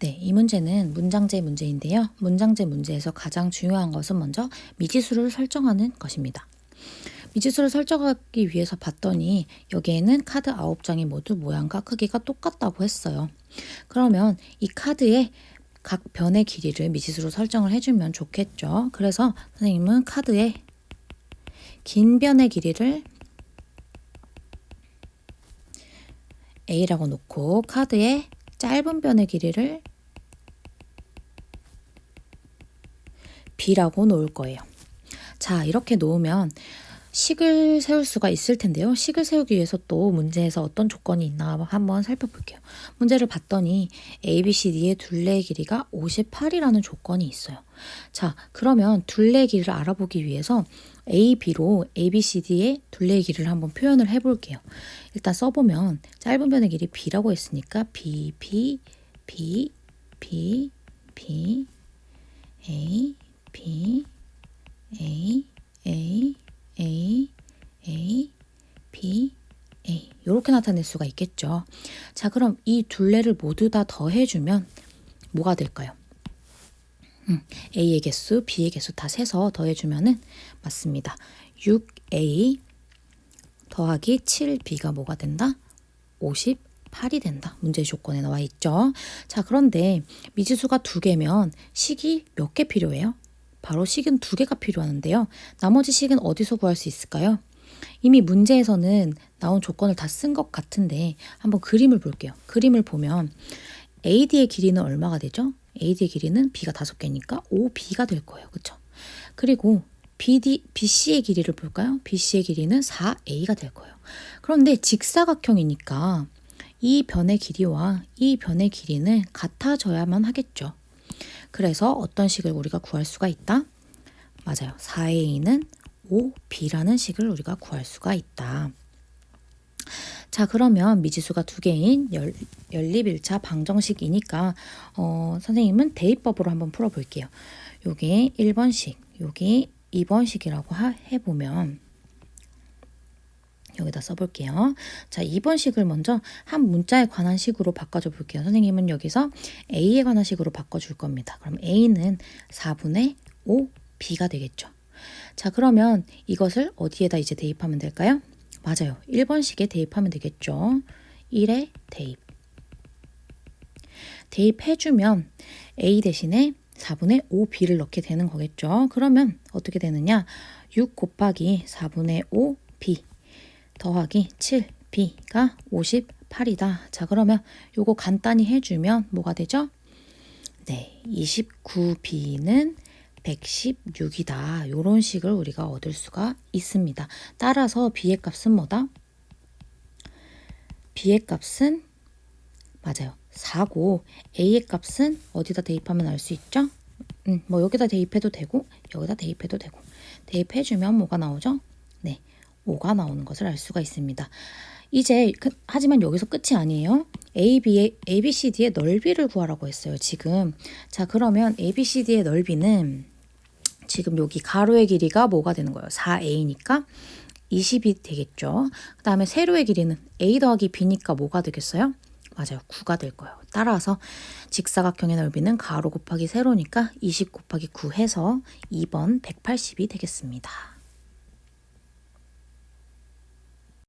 네, 이 문제는 문장제 문제인데요. 문장제 문제에서 가장 중요한 것은 먼저 미지수를 설정하는 것입니다. 미지수를 설정하기 위해서 봤더니 여기에는 카드 9장이 모두 모양과 크기가 똑같다고 했어요. 그러면 이 카드의 각 변의 길이를 미지수로 설정을 해주면 좋겠죠. 그래서 선생님은 카드의 긴 변의 길이를 A라고 놓고 카드의 짧은 변의 길이를 B라고 놓을 거예요. 자, 이렇게 놓으면 식을 세울 수가 있을 텐데요. 식을 세우기 위해서 또 문제에서 어떤 조건이 있나 한번 살펴볼게요. 문제를 봤더니 A, B, C, D의 둘레의 길이가 58이라는 조건이 있어요. 자, 그러면 둘레의 길이를 알아보기 위해서 A, B로 A, B, C, D의 둘레의 길이를 한번 표현을 해볼게요. 일단 써보면 짧은 변의 길이 B라고 했으니까 B, B, B, B, B, A, B, A, A, A, A, B, A 이렇게 나타낼 수가 있겠죠. 자, 그럼 이 둘레를 모두 다 더해주면 뭐가 될까요? 음, A의 개수, B의 개수 다 세서 더해주면은 맞습니다. 6A 더하기 7B가 뭐가 된다? 58이 된다. 문제 조건에 나와 있죠. 자, 그런데 미지수가 두 개면 식이 몇 개 필요해요? 바로 식은 두 개가 필요하는데요. 나머지 식은 어디서 구할 수 있을까요? 이미 문제에서는 나온 조건을 다 쓴 것 같은데 한번 그림을 볼게요. 그림을 보면 AD의 길이는 얼마가 되죠? AD의 길이는 B가 다섯 개니까 5B가 될 거예요. 그렇죠? 그리고 BD, BC의 길이를 볼까요? BC의 길이는 4A가 될 거예요. 그런데 직사각형이니까 이 변의 길이와 이 변의 길이는 같아져야만 하겠죠. 그래서 어떤 식을 우리가 구할 수가 있다? 맞아요. 4A는 5B라는 식을 우리가 구할 수가 있다. 자, 그러면 미지수가 두 개인 열, 연립일차 방정식이니까 어, 선생님은 대입법으로 한번 풀어볼게요. 요게 1번식, 요게 2번식이라고 하, 해보면 여기다 써볼게요. 자, 2번 식을 먼저 한 문자에 관한 식으로 바꿔줘 볼게요. 선생님은 여기서 A에 관한 식으로 바꿔줄 겁니다. 그럼 A는 4분의 5 B가 되겠죠. 자, 그러면 이것을 어디에다 이제 대입하면 될까요? 맞아요. 1번 식에 대입하면 되겠죠. 1에 대입. 대입해주면 A 대신에 4분의 5B를 넣게 되는 거겠죠. 그러면 어떻게 되느냐? 6 곱하기 4분의 5B 더하기 7B가 58이다. 자, 그러면 요거 간단히 해주면 뭐가 되죠? 네, 29B는 116이다. 요런 식을 우리가 얻을 수가 있습니다. 따라서 B의 값은 뭐다? B의 값은 맞아요. 4고 A의 값은 어디다 대입하면 알 수 있죠? 음, 뭐 여기다 대입해도 되고 여기다 대입해도 되고 대입해주면 뭐가 나오죠? 네, 5가 나오는 것을 알 수가 있습니다. 이제 그, 하지만 여기서 끝이 아니에요. A, B의 A, B, C, D의 넓이를 구하라고 했어요. 지금 자 그러면 A, B, C, D의 넓이는 지금 여기 가로의 길이가 뭐가 되는 거예요? 4A니까 20이 되겠죠. 그 다음에 세로의 길이는 A 더하기 B니까 뭐가 되겠어요? 맞아요. 9가 될 거예요. 따라서 직사각형의 넓이는 가로 곱하기 세로니까 20 곱하기 9 해서 2번 180이 되겠습니다.